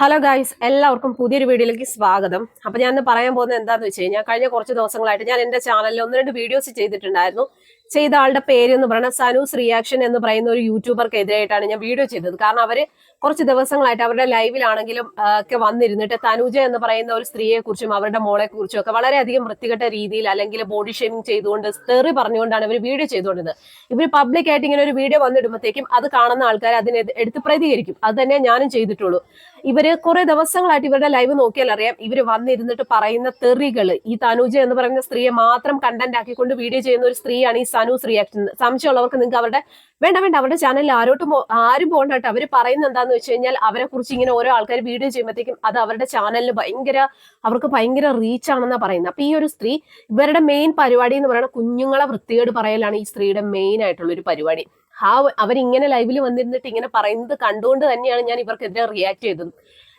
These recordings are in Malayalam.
ഹലോ ഗായ്സ് എല്ലാവർക്കും പുതിയൊരു വീഡിയോയിലേക്ക് സ്വാഗതം. അപ്പൊ ഞാൻ പറയാൻ പോകുന്നത് എന്താന്ന് വെച്ച് കഴിഞ്ഞാൽ കഴിഞ്ഞ കുറച്ച് ദിവസങ്ങളായിട്ട് ഞാൻ എന്റെ ചാനലിൽ ഒന്ന് രണ്ട് വീഡിയോസ് ചെയ്തിട്ടുണ്ടായിരുന്നു. ചെയ്ത ആളുടെ പേര് എന്ന് പറയുന്നത് സനൂസ് റിയാക്ഷൻ എന്ന് പറയുന്ന ഒരു യൂട്യൂബർക്കെതിരായിട്ടാണ് ഞാൻ വീഡിയോ ചെയ്തത്. കാരണം അവർ കുറച്ച് ദിവസങ്ങളായിട്ട് അവരുടെ ലൈവിലാണെങ്കിലും ഒക്കെ വന്നിരുന്നിട്ട് തനുജ എന്ന് പറയുന്ന ഒരു സ്ത്രീയെ കുറിച്ചും അവരുടെ മോളെ കുറിച്ചും ഒക്കെ വളരെയധികം വൃത്തികെട്ട രീതിയിൽ അല്ലെങ്കിൽ ബോഡി ഷേമിംഗ് ചെയ്തുകൊണ്ട് തെറി പറഞ്ഞുകൊണ്ടാണ് ഇവർ വീഡിയോ ചെയ്തുകൊണ്ടത് ഇവർ പബ്ലിക് ആയിട്ട് ഇങ്ങനെ ഒരു വീഡിയോ വന്നിടുമ്പോഴത്തേക്കും അത് കാണുന്ന ആൾക്കാർ അതിനെ എടുത്ത് പ്രതികരിക്കും. അത് തന്നെ ഞാനും ചെയ്തിട്ടുള്ളൂ. ഇവർ കുറെ ദിവസങ്ങളായിട്ട് ഇവരുടെ ലൈവ് നോക്കിയാൽ അറിയാം ഇവർ വന്നിരുന്നിട്ട് പറയുന്ന തെറികൾ ഈ തനുജ എന്ന് പറയുന്ന സ്ത്രീയെ മാത്രം കണ്ടന്റ് ആക്കിക്കൊണ്ട് വീഡിയോ ചെയ്യുന്ന ഒരു സ്ത്രീയാണ് ഈ സനൂസ് റിയാക്ഷൻ സംശയമുള്ളവർക്ക് നിങ്ങൾക്ക് അവരുടെ വേണ്ട വേണ്ട അവരുടെ ചാനലിൽ ആരോട്ടും ആരും പോകണ്ട അവർ പറയുന്ന എന്താന്ന് വെച്ച് കഴിഞ്ഞാൽ അവരെ കുറിച്ച് ഇങ്ങനെ ഓരോ ആൾക്കാർ വീഡിയോ ചെയ്യുമ്പോഴത്തേക്കും അത് അവരുടെ ചാനലിൽ ഭയങ്കര അവർക്ക് ഭയങ്കര റീച്ച് ആണെന്നാ പറയുന്നത്. അപ്പൊ ഈ ഒരു സ്ത്രീ ഇവരുടെ മെയിൻ പരിപാടി എന്ന് പറയുന്നത് കുഞ്ഞുങ്ങളെ വൃത്തികേട് പറയലാണ് ഈ സ്ത്രീയുടെ മെയിൻ ആയിട്ടുള്ള ഒരു പരിപാടി. ആ അവരിങ്ങനെ ലൈവിൽ വന്നിരുന്നിട്ട് ഇങ്ങനെ പറയുന്നത് കണ്ടുകൊണ്ട് തന്നെയാണ് ഞാൻ ഇവർക്കെതിരെ റിയാക്ട് ചെയ്തത്.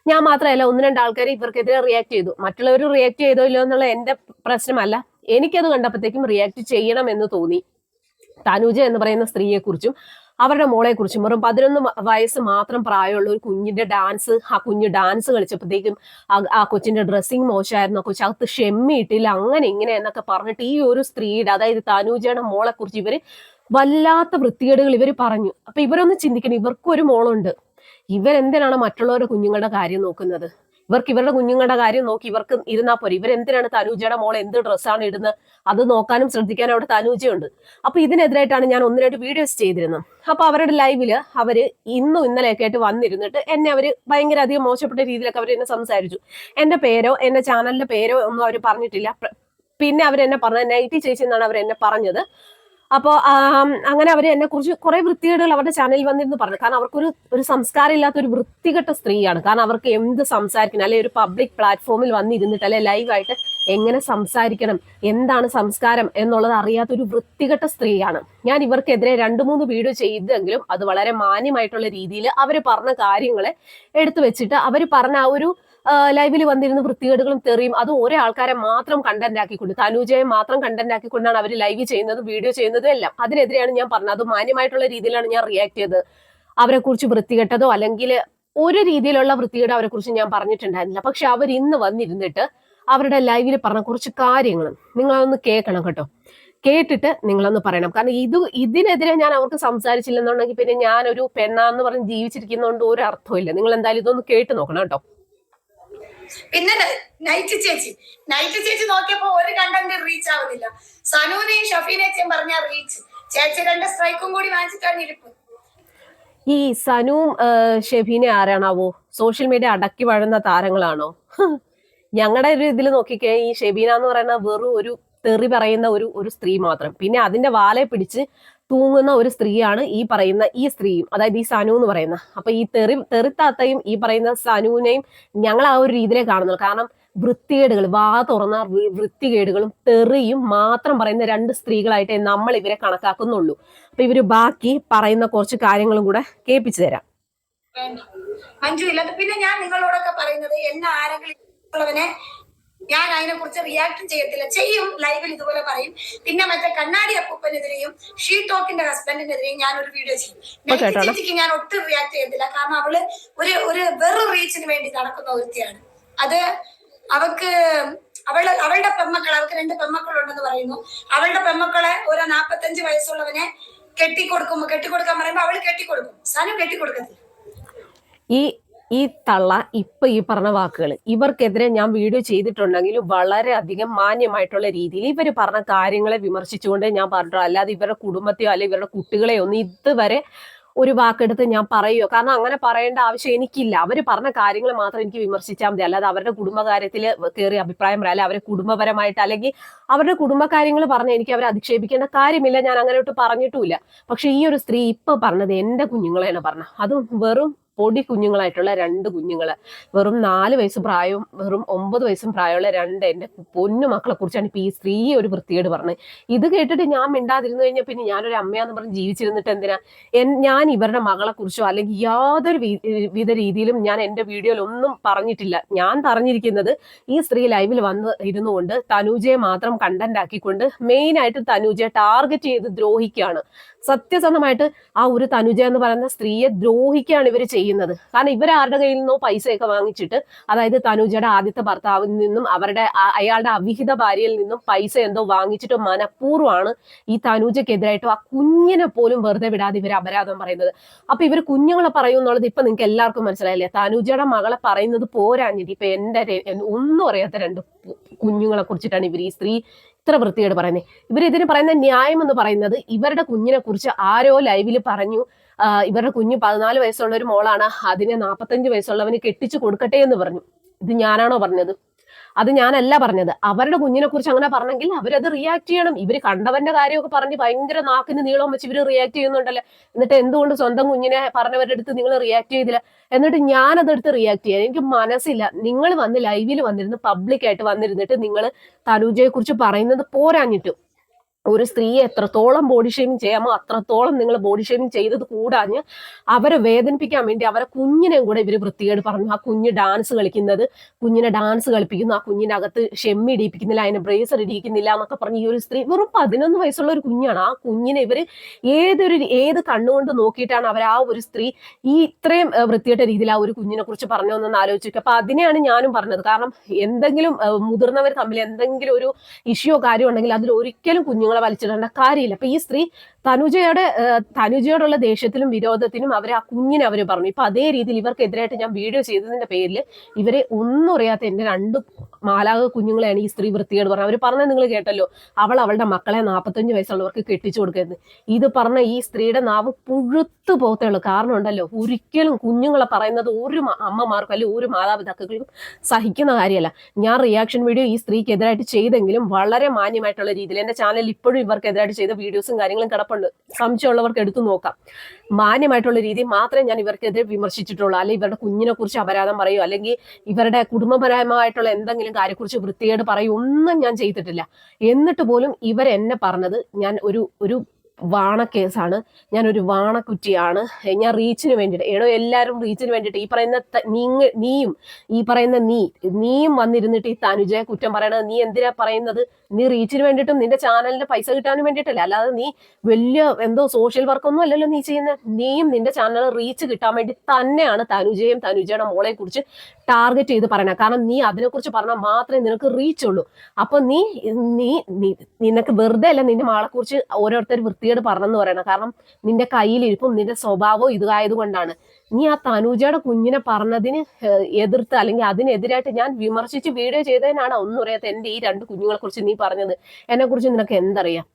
ഞാൻ മാത്രമല്ല ഒന്ന് രണ്ട് ആൾക്കാർ ഇവർക്കെതിരെ റിയാക്ട് ചെയ്തു. മറ്റുള്ളവർ റിയാക്ട് ചെയ്തോ ഇല്ലോ എന്നുള്ള എന്റെ പ്രശ്നമല്ല. എനിക്കത് കണ്ടപ്പോഴത്തേക്കും റിയാക്ട് ചെയ്യണം എന്ന് തോന്നി. തനുജ എന്ന് പറയുന്ന സ്ത്രീയെക്കുറിച്ചും അവരുടെ മോളെ കുറിച്ചും വെറും പതിനൊന്ന് വയസ്സ് മാത്രം പ്രായമുള്ള ഒരു കുഞ്ഞിന്റെ ഡാൻസ് ആ കുഞ്ഞ് ഡാൻസ് കളിച്ചപ്പോഴത്തേക്കും ആ- കൊച്ചിന്റെ ഡ്രസ്സിങ് മോശമായിരുന്നു. കൊച്ചു അകത്ത് ഷെമ്മിയിട്ടില്ല. അങ്ങനെ ഇങ്ങനെ എന്നൊക്കെ പറഞ്ഞിട്ട് ഈ ഒരു സ്ത്രീയുടെ അതായത് തനുജയുടെ മോളെ കുറിച്ച് ഇവർ വല്ലാത്ത വൃത്തികേടുകൾ ഇവർ പറഞ്ഞു. അപ്പൊ ഇവരൊന്ന് ചിന്തിക്കണം ഇവർക്കൊരു മോളുണ്ട്. ഇവരെന്തിനാണ് മറ്റുള്ളവരുടെ കുഞ്ഞുങ്ങളുടെ കാര്യം നോക്കുന്നത്? ഇവർക്ക് ഇവരുടെ കുഞ്ഞുങ്ങളുടെ കാര്യം നോക്കി ഇവർക്ക് ഇരുന്നാ പോരെ. ഇവരെന്തിനാണ് തനൂജയുടെ മോൾ എന്ത് ഡ്രസ്സാണ് ഇടുന്നത്? അത് നോക്കാനും ശ്രദ്ധിക്കാനും അവിടെ തനൂജയുണ്ട്. അപ്പൊ ഇതിനെതിരായിട്ടാണ് ഞാൻ ഒന്ന് രണ്ട് വീഡിയോസ് ചെയ്തിരുന്നത്. അപ്പൊ അവരുടെ ലൈവിൽ അവർ ഇന്നും ഇന്നലെയൊക്കെ ആയിട്ട് വന്നിരുന്നിട്ട് എന്നെ അവർ ഭയങ്കര അധികം മോശപ്പെട്ട രീതിയിലൊക്കെ അവർ എന്നെ സംസാരിച്ചു. എന്റെ പേരോ എന്റെ ചാനലിന്റെ പേരോ ഒന്നും അവർ പറഞ്ഞിട്ടില്ല. പിന്നെ അവരെന്നെ പറഞ്ഞത് നൈറ്റി ചേച്ചി എന്നാണ് അവർ എന്നെ പറഞ്ഞത്. അപ്പോൾ അങ്ങനെ അവർ എന്നെ കുറിച്ച് കുറെ വൃത്തികേടുകൾ അവരുടെ ചാനലിൽ വന്നിരുന്നു പറഞ്ഞു. കാരണം അവർക്കൊരു ഒരു സംസ്കാരം ഇല്ലാത്ത ഒരു വൃത്തികെട്ട സ്ത്രീയാണ്. കാരണം അവർക്ക് എന്ത് സംസാരിക്കണം? അല്ലെ ഒരു പബ്ലിക് പ്ലാറ്റ്ഫോമിൽ വന്നിരുന്നിട്ട് അല്ലെ ലൈവായിട്ട് എങ്ങനെ സംസാരിക്കണം? എന്താണ് സംസ്കാരം എന്നുള്ളത് അറിയാത്ത ഒരു വൃത്തികെട്ട സ്ത്രീയാണ്. ഞാൻ ഇവർക്കെതിരെ രണ്ട് മൂന്ന് വീഡിയോ ചെയ്തെങ്കിലും അത് വളരെ മാന്യമായിട്ടുള്ള രീതിയിൽ അവർ പറഞ്ഞ കാര്യങ്ങളെ എടുത്തു വെച്ചിട്ട് അവർ പറഞ്ഞ ആ ഒരു ലൈവിൽ വന്നിരുന്ന വൃത്തികേടുകളും തെറിയും അത് ഓരോ ആൾക്കാരെ മാത്രം കണ്ടന്റ് ആക്കിക്കൊണ്ട് തനുജയെ മാത്രം കണ്ടന്റ് ആക്കിക്കൊണ്ടാണ് അവർ ലൈവ് ചെയ്യുന്നത് വീഡിയോ ചെയ്യുന്നതും എല്ലാം. അതിനെതിരെയാണ് ഞാൻ പറഞ്ഞത്. അത് മാന്യമായിട്ടുള്ള രീതിയിലാണ് ഞാൻ റിയാക്ട് ചെയ്തത്. അവരെ കുറിച്ച് വൃത്തികെട്ടതോ അല്ലെങ്കിൽ ഒരു രീതിയിലുള്ള വൃത്തികേട് അവരെ കുറിച്ച് ഞാൻ പറഞ്ഞിട്ടുണ്ടായിരുന്നില്ല. പക്ഷെ അവർ ഇന്ന് വന്നിരുന്നിട്ട് അവരുടെ ലൈവിൽ പറഞ്ഞ കുറച്ച് കാര്യങ്ങൾ നിങ്ങൾ അതൊന്ന് കേൾക്കണം കേട്ടോ. കേട്ടിട്ട് നിങ്ങളൊന്ന് പറയണം. കാരണം ഇത് ഇതിനെതിരെ ഞാൻ അവർക്ക് സംസാരിച്ചില്ലെന്നുണ്ടെങ്കിൽ പിന്നെ ഞാനൊരു പെണ്ണാന്ന് പറഞ്ഞ് ജീവിച്ചിരിക്കുന്നതുകൊണ്ട് ഒരു അർത്ഥമില്ല നിങ്ങൾ എന്തായാലും ഇതൊന്ന് കേട്ട് നോക്കണം കേട്ടോ. പിന്നെ നൈറ്റ് ചേച്ചി. നൈറ്റ് ചേച്ചി നോക്കിയപ്പോ ഒരു കണ്ടന്റ് റീച്ച് ആവുന്നില്ല. സനൂനെയും ഷഫീനേച്ചയും പറഞ്ഞ റീച്ച് ചേച്ചി രണ്ട് സ്ട്രൈക്കും കൂടി വാങ്ങിച്ചിട്ടാണ് ഇരിപ്പ്. ഈ സനുവും ഷെബീനെ ആരാണാവോ? സോഷ്യൽ മീഡിയ അടക്കി വഴുന്ന താരങ്ങളാണോ? ഞങ്ങളുടെ ഒരു ഇതിൽ നോക്കിക്കേ ഈ ഷെബീന എന്ന് പറയുന്ന വെറും ഒരു തെറി പറയുന്ന ഒരു ഒരു സ്ത്രീ മാത്രം. പിന്നെ അതിന്റെ വാലെ പിടിച്ച് തൂങ്ങുന്ന ഒരു സ്ത്രീയാണ് ഈ പറയുന്ന ഈ സ്ത്രീയും. അതായത് ഈ സനു എന്ന് പറയുന്ന. അപ്പൊ ഈ തെറി തെറിത്താത്തയും ഈ പറയുന്ന സനുവിനെയും ഞങ്ങൾ ആ ഒരു രീതിയിലേ കാണുന്നുള്ളൂ. കാരണം വൃത്തികേടുകൾ വാ തുറന്ന വൃത്തികേടുകളും തെറിയും മാത്രം പറയുന്ന രണ്ട് സ്ത്രീകളായിട്ടേ നമ്മൾ ഇവരെ കണക്കാക്കുന്നുള്ളൂ. അപ്പൊ ഇവർ ബാക്കി പറയുന്ന കുറച്ച് കാര്യങ്ങളും കൂടെ കേൾപ്പിച്ചു തരാം. അഞ്ചു ഇല്ല പിന്നെ ഞാൻ നിങ്ങളോടൊക്കെ പറയുന്നത് എന്നെ ആരെങ്കിലും ഞാൻ അതിനെ കുറിച്ച് റിയാക്ട് ചെയ്യത്തില്ല. ചെയ്യും ലൈവിൽ ഇതുപോലെ പറയും. പിന്നെ മറ്റേ കണ്ണാടി അപ്പൂപ്പനെതിരെയും ഷീ ടോക്കിന്റെ ഹസ്ബൻഡിനെതിരെയും ഞാൻ ഒരു വീഡിയോ ചെയ്യും. ചേച്ചിക്ക് ഞാൻ ഒട്ടും റിയാക്ട് ചെയ്യത്തില്ല. കാരണം അവൾ ഒരു ഒരു വെറു റീച്ചിന് വേണ്ടി നടക്കുന്ന ഒരുത്തിയാണ്. അത് അവക്ക് അവൾ അവളുടെ പെമ്മക്കൾ അവൾക്ക് രണ്ട് പെമ്മക്കളുണ്ടെന്ന് പറയുന്നു. അവളുടെ പെമ്മക്കളെ ഓരോ നാപ്പത്തഞ്ച് വയസ്സുള്ളവനെ കെട്ടിക്കൊടുക്കുമ്പോ കെട്ടിക്കൊടുക്കാൻ പറയുമ്പോ അവൾ കെട്ടിക്കൊടുക്കും. സാധനം കെട്ടിക്കൊടുക്കത്തില്ല. ഈ ഈ തള്ള ഇപ്പൊ ഈ പറഞ്ഞ വാക്കുകൾ ഇവർക്കെതിരെ ഞാൻ വീഡിയോ ചെയ്തിട്ടുണ്ടെങ്കിലും വളരെ അധികം മാന്യമായിട്ടുള്ള രീതിയിൽ ഇവർ പറഞ്ഞ കാര്യങ്ങളെ വിമർശിച്ചുകൊണ്ട് ഞാൻ പറഞ്ഞു അല്ലാതെ ഇവരുടെ കുടുംബത്തെയോ അല്ലെങ്കിൽ ഇവരുടെ കുട്ടികളെയോ ഒന്നും ഇതുവരെ ഒരു വാക്കെടുത്ത് ഞാൻ പറയുമോ കാരണം അങ്ങനെ പറയേണ്ട ആവശ്യം എനിക്കില്ല. അവർ പറഞ്ഞ കാര്യങ്ങൾ മാത്രം എനിക്ക് വിമർശിച്ചാൽ മതി. അല്ലാതെ അവരുടെ കുടുംബകാര്യത്തിൽ കയറി അഭിപ്രായം പറയാം. അല്ലെങ്കിൽ അവരെ കുടുംബപരമായിട്ട് അല്ലെങ്കിൽ അവരുടെ കുടുംബകാര്യങ്ങൾ പറഞ്ഞ് എനിക്ക് അവരെ അധിക്ഷേപിക്കേണ്ട കാര്യമില്ല. ഞാൻ അങ്ങനെ ഒട്ട് പറഞ്ഞിട്ടുമില്ല. പക്ഷെ ഈ ഒരു സ്ത്രീ ഇപ്പൊ പറഞ്ഞത് എന്റെ കുഞ്ഞുങ്ങളെയാണ് പറഞ്ഞത്. അതും വെറും പൊടി കുഞ്ഞുങ്ങളായിട്ടുള്ള രണ്ട് കുഞ്ഞുങ്ങൾ വെറും നാല് വയസ്സ് പ്രായവും വെറും ഒമ്പത് വയസ്സും പ്രായമുള്ള രണ്ട് എന്റെ പൊന്നു മക്കളെ കുറിച്ചാണ് ഇപ്പം ഈ സ്ത്രീ ഒരു വൃത്തികേട് പറഞ്ഞത് ഇത് കേട്ടിട്ട് ഞാൻ മിണ്ടാതിരുന്നു കഴിഞ്ഞാൽ പിന്നെ ഞാനൊരു അമ്മയാന്ന് പറഞ്ഞ് ജീവിച്ചിരുന്നിട്ട് എന്തിനാ? ഞാൻ ഇവരുടെ മകളെ കുറിച്ചോ അല്ലെങ്കിൽ യാതൊരു വിധ രീതിയിലും ഞാൻ എന്റെ വീഡിയോയിൽ ഒന്നും പറഞ്ഞിട്ടില്ല. ഞാൻ പറഞ്ഞിരിക്കുന്നത് ഈ സ്ത്രീ ലൈവിൽ വന്ന് ഇരുന്നുകൊണ്ട് തനൂജയെ മാത്രം കണ്ടന്റ് ആക്കിക്കൊണ്ട് മെയിൻ ആയിട്ട് തനൂജയെ ടാർഗറ്റ് ചെയ്ത് ദ്രോഹിക്കുകയാണ്. സത്യസന്ധമായിട്ട് ആ ഒരു തനുജ എന്ന് പറയുന്ന സ്ത്രീയെ ദ്രോഹിക്കുകയാണ് ഇവർ ചെയ്യുന്നത്. ചെയ്യുന്നത്. കാരണം ഇവരാരുടെ കയ്യിൽ നിന്നോ പൈസയൊക്കെ വാങ്ങിച്ചിട്ട് അതായത് തനുജയുടെ ആദ്യത്തെ ഭർത്താവിൽ നിന്നും അവരുടെ അയാളുടെ അവിഹിത ഭാര്യയിൽ നിന്നും പൈസ എന്തോ വാങ്ങിച്ചിട്ട് മനഃപൂർവമാണ് ഈ തനുജക്കെതിരായിട്ടോ ആ കുഞ്ഞിനെ പോലും വെറുതെ വിടാതെ ഇവർ അപരാധം പറയുന്നത്. അപ്പൊ ഇവർ കുഞ്ഞുങ്ങളെ പറയും എന്നുള്ളത് ഇപ്പൊ നിങ്ങൾക്ക് എല്ലാവർക്കും മനസ്സിലായില്ലേ? തനുജയുടെ മകളെ പറയുന്നത് പോരാഞ്ഞിട്ട് ഇപ്പൊ എന്റെ ഒന്നും അറിയാത്ത രണ്ട് കുഞ്ഞുങ്ങളെ കുറിച്ചിട്ടാണ് ഇവർ ഈ സ്ത്രീ ഇത്ര വൃത്തിയോട് പറയുന്നത് ഇവർ ഇതിന് പറയുന്ന ന്യായം എന്ന് പറയുന്നത് ഇവരുടെ കുഞ്ഞിനെ കുറിച്ച് ആരോ ലൈവിൽ പറഞ്ഞു. ഇവരുടെ കുഞ്ഞ് പതിനാല് വയസ്സുള്ള ഒരു മോളാണ്. അതിനെ നാൽപ്പത്തഞ്ച് വയസ്സുള്ളവന് കെട്ടിച്ചു കൊടുക്കട്ടെ എന്ന് പറഞ്ഞു. ഇത് ഞാനാണോ പറഞ്ഞത്? അത് ഞാനല്ല പറഞ്ഞത്. അവരുടെ കുഞ്ഞിനെ കുറിച്ച് അങ്ങനെ പറഞ്ഞെങ്കിൽ അവരത് റിയാക്ട് ചെയ്യണം. ഇവർ കണ്ടവന്റെ കാര്യമൊക്കെ പറഞ്ഞ് ഭയങ്കര നാക്കിന് നീളം വെച്ച് ഇവർ റിയാക്ട് ചെയ്യുന്നുണ്ടല്ലോ? എന്നിട്ട് എന്തുകൊണ്ട് സ്വന്തം കുഞ്ഞിനെ പറഞ്ഞവരുടെ അടുത്ത് നിങ്ങൾ റിയാക്ട് ചെയ്തില്ല? എന്നിട്ട് ഞാനതെടുത്ത് റിയാക്ട് ചെയ്യാൻ എനിക്ക് മനസ്സില്ല. നിങ്ങൾ വന്ന് ലൈവിൽ വന്നിരുന്ന് പബ്ലിക്കായിട്ട് വന്നിരുന്നിട്ട് നിങ്ങൾ തനുജയെ കുറിച്ച് പറയുന്നത് പോരാഞ്ഞിട്ട് ഒരു സ്ത്രീയെ എത്രത്തോളം ബോഡി ഷേമിങ് ചെയ്യാമോ അത്രത്തോളം നിങ്ങൾ ബോഡി ഷേമിങ് ചെയ്തത് കൂടാഞ്ഞ് അവരെ വേദനിപ്പിക്കാൻ വേണ്ടി അവരെ കുഞ്ഞിനെയും കൂടെ ഇവർ വൃത്തികേട് പറഞ്ഞു. ആ കുഞ്ഞ് ഡാൻസ് കളിക്കുന്നത് കുഞ്ഞിനെ ഡാൻസ് കളിപ്പിക്കുന്നു ആ കുഞ്ഞിന്റെ അകത്ത് ഷെമ്മി ഇടിയിപ്പിക്കുന്നില്ല അതിനെ ബ്രേസർ ഇടിയിക്കുന്നില്ല എന്നൊക്കെ പറഞ്ഞ് ഈ ഒരു സ്ത്രീ വെറും പതിനൊന്ന് വയസ്സുള്ള ഒരു കുഞ്ഞാണ്. ആ കുഞ്ഞിനെ ഇവർ ഏതൊരു ഏത് കണ്ണുകൊണ്ട് നോക്കിയിട്ടാണ് അവർ ആ ഒരു സ്ത്രീ ഈ ഇത്രയും വൃത്തികെട്ട രീതിയിൽ ആ ഒരു കുഞ്ഞിനെ കുറിച്ച് പറഞ്ഞതെന്ന് ആലോചിക്കുക അപ്പൊ അതിനെയാണ് ഞാനും പറഞ്ഞത്. കാരണം എന്തെങ്കിലും മുതിർന്നവർ തമ്മിൽ എന്തെങ്കിലും ഒരു ഇഷ്യോ കാര്യം ഉണ്ടെങ്കിൽ അതിൽ ഒരിക്കലും കുഞ്ഞുങ്ങളെ വലിച്ചിടേണ്ട കാര്യമില്ല. അപ്പൊ ഈ സ്ത്രീ തനുജയുടെ തനുജയോടുള്ള ദേഷ്യത്തിലും വിരോധത്തിനും അവരെ ആ കുഞ്ഞിനെ അവർ പറഞ്ഞു. ഇപ്പൊ അതേ രീതിയിൽ ഇവർക്കെതിരായിട്ട് ഞാൻ വീഡിയോ ചെയ്തതിന്റെ പേരിൽ ഇവരെ ഒന്നും അറിയാത്ത എന്റെ രണ്ട് മാലാക കുഞ്ഞുങ്ങളെയാണ് ഈ സ്ത്രീ വൃത്തികേട് പറഞ്ഞത്. അവർ പറഞ്ഞത് നിങ്ങൾ കേട്ടല്ലോ. അവൾ അവളുടെ മക്കളെ നാൽപ്പത്തഞ്ച് വയസ്സുള്ളവർക്ക് കെട്ടിച്ചു കൊടുക്കരുത്. ഇത് പറഞ്ഞ ഈ സ്ത്രീയുടെ നാവ് പുഴുത്തു പോകത്തുള്ളൂ കാരണം ഉണ്ടല്ലോ ഒരിക്കലും കുഞ്ഞുങ്ങളെ പറയുന്നത് ഒരു അമ്മമാർക്കും അല്ലെങ്കിൽ ഒരു മാതാപിതാക്കൾക്കും സഹിക്കുന്ന കാര്യമല്ല. ഞാൻ റിയാക്ഷൻ വീഡിയോ ഈ സ്ത്രീക്ക് എതിരായിട്ട് ചെയ്തെങ്കിലും വളരെ മാന്യമായിട്ടുള്ള രീതിയിൽ എന്റെ ചാനലിൽ ഇപ്പോഴും ഇവർക്കെതിരായിട്ട് ചെയ്ത വീഡിയോസും കാര്യങ്ങളും കിടപ്പുണ്ട്. സംശയമുള്ളവർക്ക് എടുത്തു നോക്കാം. മാന്യമായിട്ടുള്ള രീതി മാത്രമേ ഞാൻ ഇവർക്കെതിരെ വിമർശിച്ചിട്ടുള്ളൂ. അല്ലെങ്കിൽ ഇവരുടെ കുഞ്ഞിനെ കുറിച്ച് അപരാധം പറയൂ? അല്ലെങ്കിൽ ഇവരുടെ കുടുംബപരമായിട്ടുള്ള എന്തെങ്കിലും കാര്യക്കുറിച്ച് വൃത്തികേട് പറയൂ? ഒന്നും ഞാൻ ചെയ്തിട്ടില്ല. എന്നിട്ട് പോലും ഇവരെന്നെ പറഞ്ഞത് ഞാൻ ഒരു ഒരു വാണക്കേസാണ് ഞാൻ ഒരു വാണക്കുറ്റിയാണ്. ഞാൻ റീച്ചിന് വേണ്ടിയിട്ട് ഏടോ എല്ലാവരും റീച്ചിന് വേണ്ടിയിട്ട് ഈ പറയുന്ന നീങ്ങ നീയും ഈ പറയുന്ന നീ നീയും വന്നിരുന്നിട്ട് ഈ തനുജയെ കുറ്റം പറയണത് നീ എന്തിനാ പറയുന്നത്? നീ റീച്ചിന് വേണ്ടിയിട്ടും നിന്റെ ചാനലിന് പൈസ കിട്ടാനും വേണ്ടിയിട്ടല്ല? അല്ലാതെ നീ വലിയ എന്തോ സോഷ്യൽ വർക്കൊന്നും അല്ലല്ലോ നീ ചെയ്യുന്നത് നീയും നിന്റെ ചാനൽ റീച്ച് കിട്ടാൻ വേണ്ടി തന്നെയാണ് തനുജയും തനുജയുടെ മോളെ കുറിച്ച് ടാർഗറ്റ് ചെയ്ത് പറയണത് കാരണം നീ അതിനെക്കുറിച്ച് പറഞ്ഞാൽ മാത്രമേ നിനക്ക് റീച്ച് ഉള്ളൂ അപ്പൊ നീ നീ നിനക്ക് വെറുതെ അല്ല നിന്റെ മാളെ കുറിച്ച് ഓരോരുത്തർ വൃത്തികേട് പറഞ്ഞെന്ന് പറയണം. കാരണം നിന്റെ കയ്യിലിരിപ്പും നിന്റെ സ്വഭാവവും ഇതായതുകൊണ്ടാണ് നീ ആ തനൂജയുടെ കുഞ്ഞിനെ പറഞ്ഞതിന് എതിർത്ത് അല്ലെങ്കിൽ അതിനെതിരായിട്ട് ഞാൻ വിമർശിച്ച് വീഡിയോ ചെയ്തതിനാണ് ഒന്നും അറിയാത്ത എന്റെ ഈ രണ്ട് കുഞ്ഞുങ്ങളെ കുറിച്ച് നീ പറഞ്ഞത്. എന്നെ കുറിച്ച് നിനക്ക് എന്തറിയാം?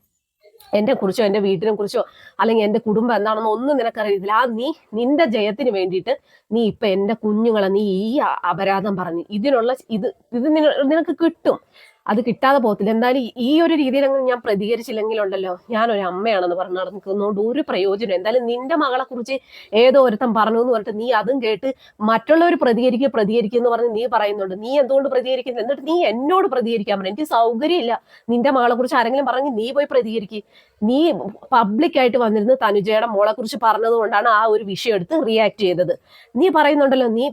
എന്നെ കുറിച്ചോ എന്റെ വീട്ടിനെ കുറിച്ചോ അല്ലെങ്കിൽ എന്റെ കുടുംബം എന്താണെന്നോ ഒന്നും നിനക്കറിയത്തില്ല. ആ നീ നിന്റെ ജയത്തിന് വേണ്ടിയിട്ട് നീ ഇപ്പൊ എന്റെ കുഞ്ഞുങ്ങളെ നീ ഈ അപരാധം പറഞ്ഞു ഇതിനുള്ള ഇത് ഇത് നിനക്ക് കിട്ടും. അത് കിട്ടാതെ പോകത്തില്ല. എന്തായാലും ഈ- ഒരു രീതിയിൽ അങ്ങ് ഞാൻ പ്രതികരിച്ചില്ലെങ്കിലുണ്ടല്ലോ. ഒരു അമ്മയാണെന്ന് പറഞ്ഞു നടക്കുന്നതുകൊണ്ട് ഒരു പ്രയോജനം എന്തായാലും നിന്റെ മകളെ കുറിച്ച് ഏതോ ഒരുത്തം പറഞ്ഞു എന്ന് പറഞ്ഞിട്ട് നീ അതും കേട്ട് മറ്റുള്ളവർ പ്രതികരിക്കുക പ്രതികരിക്കുക എന്ന് പറഞ്ഞ് നീ പറയുന്നുണ്ട്. നീ എന്തുകൊണ്ട് പ്രതികരിക്കുന്നത് എന്നിട്ട് നീ എന്നോട് പ്രതികരിക്കാൻ പറഞ്ഞു എനിക്ക് സൗകര്യമില്ല. നിന്റെ മകളെ കുറിച്ച് ആരെങ്കിലും പറഞ്ഞ് നീ പോയി പ്രതികരിക്കുക നീ പബ്ലിക്കായിട്ട് വന്നിരുന്ന് തനുജയുടെ മോളെ കുറിച്ച് പറഞ്ഞത് കൊണ്ടാണ് ആ ഒരു വിഷയം എടുത്ത് റിയാക്ട് ചെയ്തത്. നീ പറയുന്നുണ്ടല്ലോ നീ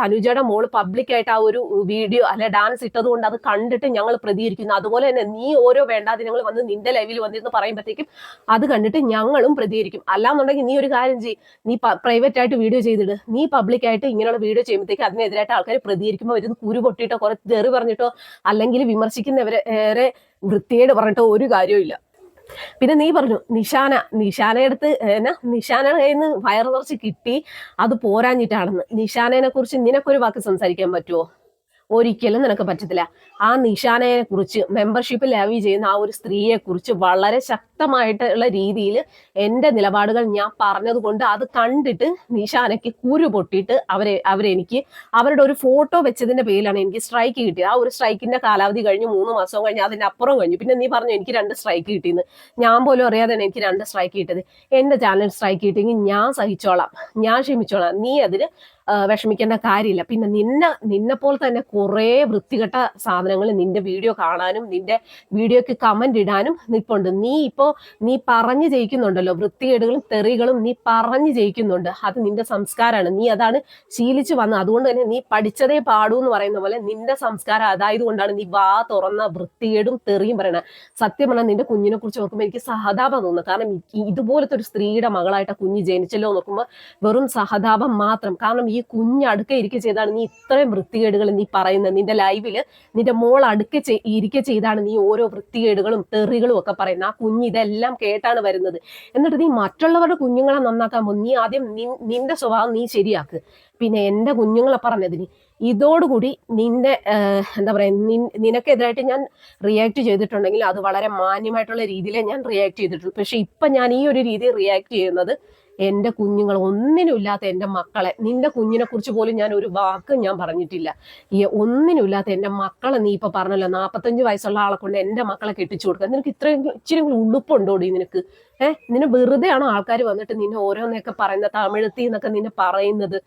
തനുജയുടെ മോൾ പബ്ലിക്കായിട്ട് ആ ഒരു വീഡിയോ അല്ലെ ഡാൻസ് ഇട്ടത് കൊണ്ട് അത് കണ്ടിട്ട് ഞങ്ങൾ പ്രതികരിക്കുന്നു. അതുപോലെ തന്നെ നീ ഓരോ വേണ്ടാതിനങ്ങൾ വന്ന് നിന്റെ ലൈവിൽ വന്നിരുന്ന് പറയുമ്പോഴത്തേക്കും അത് കണ്ടിട്ട് ഞങ്ങളും പ്രതികരിക്കും. അല്ലാന്നുണ്ടെങ്കിൽ നീ ഒരു കാര്യം ചെയ്യും. നീ പ്രൈവറ്റ് ആയിട്ട് വീഡിയോ ചെയ്തിട്. നീ പബ്ലിക്കായിട്ട് ഇങ്ങനെയുള്ള വീഡിയോ ചെയ്യുമ്പോഴത്തേക്ക് അതിനെതിരായിട്ട് ആൾക്കാർ പ്രതികരിക്കുമ്പോൾ വരുന്ന കുരു പൊട്ടിയിട്ടോ കുറെ തെറി പറഞ്ഞിട്ടോ അല്ലെങ്കിൽ വിമർശിക്കുന്നവരെ ഏറെ വൃത്തിയേട് പറഞ്ഞിട്ടോ ഒരു കാര്യവും പിന്നെ നീ പറഞ്ഞു നിഷാന നിഷാനയെടുത്ത് എന്നാ നിഷാനയുടെ കയ്യിൽ നിന്ന് വയറു നിറച്ച് കിട്ടി അത് പോരാഞ്ഞിട്ടാണെന്ന്. നിഷാനേനെ കുറിച്ച് നിനക്കൊരു വാക്ക് സംസാരിക്കാൻ പറ്റുമോ ഒരിക്കലും നിനക്ക് പറ്റത്തില്ല. ആ നിഷാനയെ കുറിച്ച് മെമ്പർഷിപ്പ് ലാവി ചെയ്യുന്ന ആ ഒരു സ്ത്രീയെ കുറിച്ച് വളരെ ശക്തമായിട്ടുള്ള രീതിയിൽ എന്റെ നിലപാടുകൾ ഞാൻ പറഞ്ഞതുകൊണ്ട് അത് കണ്ടിട്ട് നിഷാനയ്ക്ക് കുരു പൊട്ടിയിട്ട് അവരെ അവരെനിക്ക് അവരുടെ ഒരു ഫോട്ടോ വെച്ചതിന്റെ പേരിലാണ് എനിക്ക് സ്ട്രൈക്ക് കിട്ടിയത്. ആ ഒരു സ്ട്രൈക്കിന്റെ കാലാവധി കഴിഞ്ഞ് മൂന്ന് മാസം കഴിഞ്ഞ് അതിന്റെ അപ്പുറം കഴിഞ്ഞു. പിന്നെ നീ പറഞ്ഞു എനിക്ക് രണ്ട് സ്ട്രൈക്ക് കിട്ടിയെന്ന്. ഞാൻ പോലും അറിയാതെ എനിക്ക് രണ്ട് സ്ട്രൈക്ക് കിട്ടിയത്. എന്റെ ചാനൽ സ്ട്രൈക്ക് കിട്ടിയെങ്കിൽ ഞാൻ സഹിച്ചോളാം. ഞാൻ ക്ഷമിച്ചോളാം. നീ അതിന് വിഷമിക്കേണ്ട കാര്യമില്ല. പിന്നെ നിന്നെ നിന്നെ പോലെ തന്നെ കുറേ വൃത്തികെട്ട സാധനങ്ങൾ നിന്റെ വീഡിയോ കാണാനും നിന്റെ വീഡിയോക്ക് കമന്റ് ഇടാനും നിപ്പുണ്ട്. നീ ഇപ്പോ നീ പറഞ്ഞു ജയിക്കുന്നുണ്ടല്ലോ. വൃത്തികേടുകളും തെറികളും നീ പറഞ്ഞു ജയിക്കുന്നുണ്ട്. അത് നിന്റെ സംസ്കാരമാണ് നീ അതാണ് ശീലിച്ചു വന്നത്. അതുകൊണ്ട് തന്നെ നീ പഠിച്ചതേ പാടൂ എന്ന് പറയുന്ന പോലെ നിന്റെ സംസ്കാരം അതായത് കൊണ്ടാണ് നീ വാ തുറന്ന വൃത്തികേടും തെറിയും പറയണത് സത്യം പറഞ്ഞാൽ നിന്റെ കുഞ്ഞിനെ കുറിച്ച് നോക്കുമ്പോൾ എനിക്ക് സഹതാപം തോന്നുന്നു. കാരണം ഇതുപോലത്തെ ഒരു സ്ത്രീയുടെ മകളായിട്ട് കുഞ്ഞ് ജനിച്ചല്ലോ നോക്കുമ്പോൾ വെറും സഹതാപം മാത്രം. കാരണം ഈ കുഞ്ഞ് അടുക്ക ഇരിക്ക ചെയ്താണ് നീ ഇത്രയും വൃത്തികേടുകൾ നീ പറയുന്നത്. നിന്റെ ലൈവിൽ നിന്റെ മോൾ അടുക്ക ചെ- ഇരിക്കെ ചെയ്താണ് നീ ഓരോ വൃത്തികേടുകളും തെറികളും ഒക്കെ പറയുന്നത്. ആ കുഞ്ഞ് ഇതെല്ലാം കേട്ടാണ് വരുന്നത്. എന്നിട്ട് നീ മറ്റുള്ളവരുടെ കുഞ്ഞുങ്ങളെ നന്നാക്കാൻ പോകും നീ ആദ്യം നിന്റെ സ്വഭാവം നീ ശരിയാക്ക്. പിന്നെ എന്റെ കുഞ്ഞുങ്ങളെ പറഞ്ഞതിന് ഇതോടുകൂടി നിന്റെ എന്താ പറയാ നിനക്കെതിരായിട്ട് ഞാൻ റിയാക്ട് ചെയ്തിട്ടുണ്ടെങ്കിൽ അത് വളരെ മാന്യമായിട്ടുള്ള രീതിയിലേ ഞാൻ റിയാക്ട് ചെയ്തിട്ടുള്ളൂ. പക്ഷെ ഇപ്പൊ ഞാൻ ഈ ഒരു രീതിയിൽ റിയാക്ട് ചെയ്യുന്നത് എന്റെ കുഞ്ഞുങ്ങൾ ഒന്നിനുമില്ലാത്ത എന്റെ മക്കളെ നിന്റെ കുഞ്ഞിനെ കുറിച്ച് പോലും ഞാൻ ഒരു വാക്ക് ഞാൻ പറഞ്ഞിട്ടില്ല. ഈ ഒന്നിനുമില്ലാത്ത എന്റെ മക്കളെ നീ ഇപ്പൊ പറഞ്ഞല്ലോ നാപ്പത്തഞ്ച് വയസ്സുള്ള ആളെ കൊണ്ട് എന്റെ മക്കളെ കെട്ടിച്ചു കൊടുക്കുക നിനക്ക് ഇത്രയും ഇച്ചിരി ഉടുപ്പുണ്ടോടി നിനക്ക്? ഏഹ് നിന്നെ വെറുതെയാണോ ആൾക്കാർ വന്നിട്ട് നിന്നെ ഓരോന്നൊക്കെ പറയുന്ന തമിഴത്തി എന്നൊക്കെ നിന്നെ പറയുന്നത്?